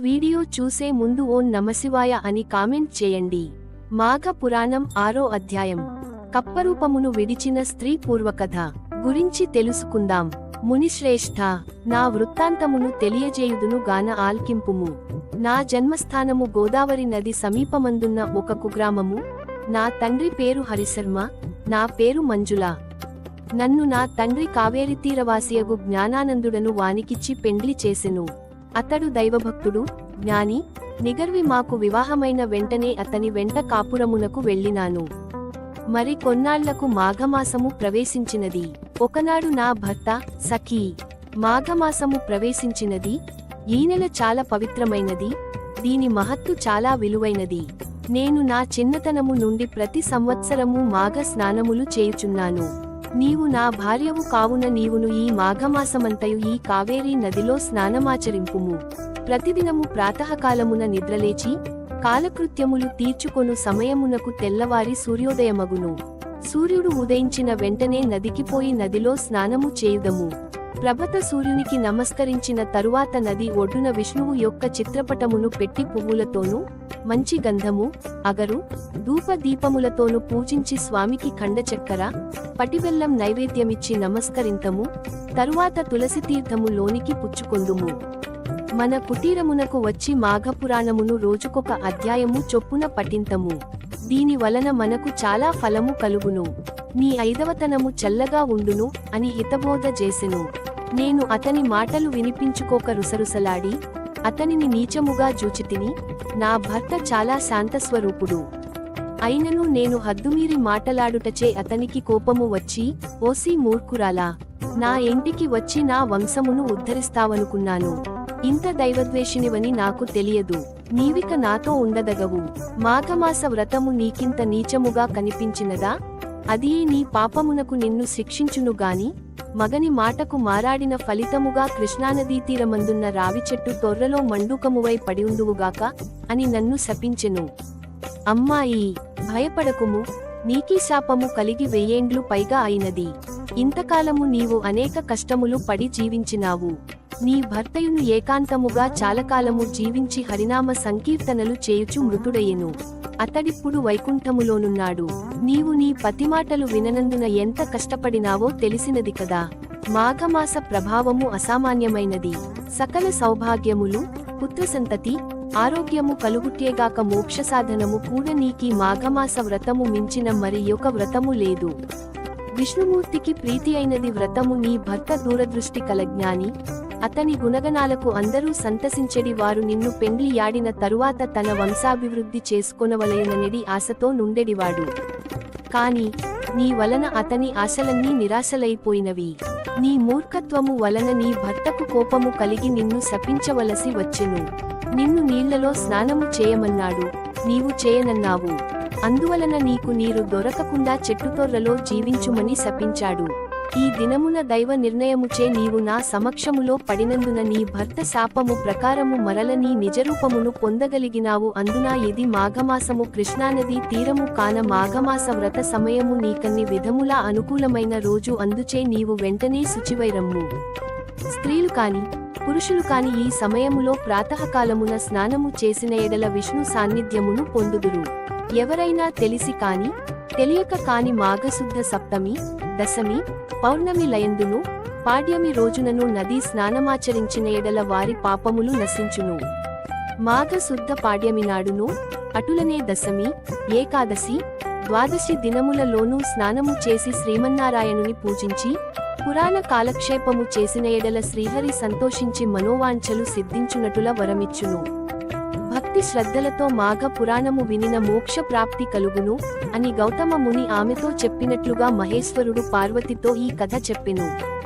Video చూసే ముందు ఓం నమశివాయ అని కామెంట్ చేయండి. మాఘ పురాణం ఆరో అధ్యాయం. కప్పరూపమును విడిచిన స్త్రీ పూర్వకథ గురించి తెలుసుకుందాం. మునిశ్రేష్ఠ నా వృత్తాంతమును తెలియజేయుదును గాన ఆల్కింపుము. నా జన్మస్థానము గోదావరి నది సమీపమందున్న ఒక కుగ్రామము. నా తండ్రి పేరు హరిశర్మ నా పేరు మంజుల. నన్ను నా తండ్రి కావేరి తీరవాసియగు జ్ఞానానందుడను వానికిచ్చి పెండ్లి చేసెను. అతడు దైవభక్తుడు జ్ఞాని నిగర్వి మాకు వివాహమైన వెంటనే అతని వెంట కాపురమునకు వెళ్ళినాను. మరి కొన్నాళ్ళకు మాఘమాసము ప్రవేశించినది. ఒకనాడు నా భర్త సఖీ మాఘమాసము ప్రవేశించినది. ఈ నెల చాలా పవిత్రమైనది. దీని మహత్తు చాలా విలువైనది. నేను నా చిన్నతనము నుండి ప్రతి సంవత్సరము మాఘ స్నానములు చేయుచున్నాను. నీవు నా భార్యవు కావున నీవును ఈ మాఘమాసమంతయు ఈ కావేరీ నదిలో స్నానమాచరింపుము. ప్రతిదినము ప్రాతకాలమున నిద్రలేచి కాలకృత్యములు తీర్చుకొను సమయమునకు తెల్లవారి సూర్యోదయమగును. సూర్యుడు ఉదయించిన వెంటనే నదికిపోయి నదిలో స్నానము చేయుదము. ప్రభత సూర్యునికి నమస్కరించిన తరువాత నది ఒడ్డున విష్ణువు యొక్క చిత్రపటమును పెట్టి పువ్వులతోనూ మంచి గంధము అగరు ధూప దీపములతోనూ పూజించి స్వామికి ఖండచక్కెర పటిబెల్లం నైవేద్యమిచ్చి నమస్కరింతము తరువాత తులసి తీర్థము లోనికి పుచ్చుకొందుము. మన కుటీరమునకు వచ్చి మాఘపురాణమును రోజుకొక అధ్యాయము చొప్పున పఠింతము. దీని వలన మనకు చాలా ఫలము కలుగును. నీ ఐదవతనము చల్లగా ఉండును అని హితబోధ చేసెను. నేను అతని మాటలు వినిపించుకోక రుసరుసలాడి అతనిని నీచముగా జూచితిని నా భర్త చాలా శాంతస్వరూపుడు. అయినను నేను హద్దుమీరి మాటలాడుటచే అతనికి కోపము వచ్చి ఓసి మూర్ఖురాలా నా ఇంటికి వచ్చి నా వంశమును ఉద్ధరిస్తావనుకున్నాను. ఇంత దైవద్వేషినివని నాకు తెలియదు నీవిక నాతో ఉండదగవు. మాఘమాస వ్రతము నీకింత నీచముగా కనిపించినదా? అది నీ పాపమునకు నిన్ను శిక్షించునుగాని మగని మాటకు మారాడిన ఫలితముగా కృష్ణానదీ తీరమందున్న రావి చెట్టు తొర్రలో మండుకమువై పడియుందువుగాక అని నన్ను శపించెను. అమ్మాయి భయపడకుము నీకీ శాపము కలిగి వెయ్యేండ్లు పైగా అయినది. ఇంతకాలము నీవు అనేక కష్టములు పడి జీవించినావు. నీ భర్తయును ఏకాంతముగా చాలకాలము జీవించి హరినామ సంకీర్తనలు చేయుచు మృతుడయ్యెను. అతడిప్పుడు వైకుంఠములోనున్నాడు. నీవు నీ పతిమాటలు విననందున ఎంత కష్టపడినావో తెలిసినది కదా. మాఘమాస ప్రభావము అసామాన్యమైనది. సకల సౌభాగ్యములు పుత్రసంతతి ఆరోగ్యము కలుగుట్టేగాక మోక్ష సాధనము కూడా నీకీ మాఘమాస వ్రతము మించిన మరి యొక్క వ్రతము లేదు. విష్ణుమూర్తికి ప్రీతి అయినది వ్రతము నీ భర్త దూరదృష్టి కల జ్ఞాని. అతని గుణగణాలకు అందరూ సంతసించెడి వారు నిన్ను పెండ్లి యాడిన తరువాత తన వంశాభివృద్ధి చేసుకొనవలయననిడి ఆశతో నుండెడివాడు. కాని నీ వలన అతని ఆశలన్నీ నిరాశలైపోయినవి. నీ మూర్ఖత్వము వలన నీ భర్తకు కోపము కలిగి నిన్ను శపించవలసి వచ్చెను. నిన్ను నీళ్ళలో స్నానము చేయమన్నాడు. నీవు చేయనన్నావు. అందువలన నీకు నీరు దొరకకుండా చెట్టుతోర్రలో జీవించుమని శపించాడు. ఈ దినమున దైవ నిర్ణయముచే నీవు నా సమక్షములో పడినందున నీ భర్త శాపము ప్రకారము మరల నీ నిజరూపమును పొందగలిగినావు. అందున ఇది మాఘమాసము కృష్ణానది తీరము కాన మాఘమాస వ్రత సమయము నీకన్ని విధములా అనుకూలమైన రోజు అందుచే నీవు వెంటనే శుచివైరమ్ము. స్త్రీలు కాని పురుషులు కాని ఈ సమయములో ప్రాతకాలమున స్నానము చేసిన ఎడల విష్ణు సాన్నిధ్యమును పొందుదురు. ఎవరైనా తెలిసి కాని తెలియక కాని మాఘశుద్ధ సప్తమి దశమి పౌర్ణమి లయందును పాడ్యమి రోజునను నదీ స్నానమాచరించిన ఎడల వారి పాపములు నశించును. మాఘశుద్ధ పాడ్యమి నాడును అటులనే దశమి ఏకాదశి ద్వాదశి దినములలోనూ స్నానము చేసి శ్రీమన్నారాయణుని పూజించి పురాణ కాలక్షేపము చేసిన ఎడల శ్రీహరి సంతోషించి మనోవాంఛలు సిద్ధించునటుల వరమిచ్చును. భక్తి శ్రద్ధలతో మాఘ పురాణము వినిన మోక్ష ప్రాప్తి కలుగును అని గౌతమ ముని ఆమెతో చెప్పినట్లుగా మహేశ్వరుడు పార్వతితో ఈ కథ చెప్పెను.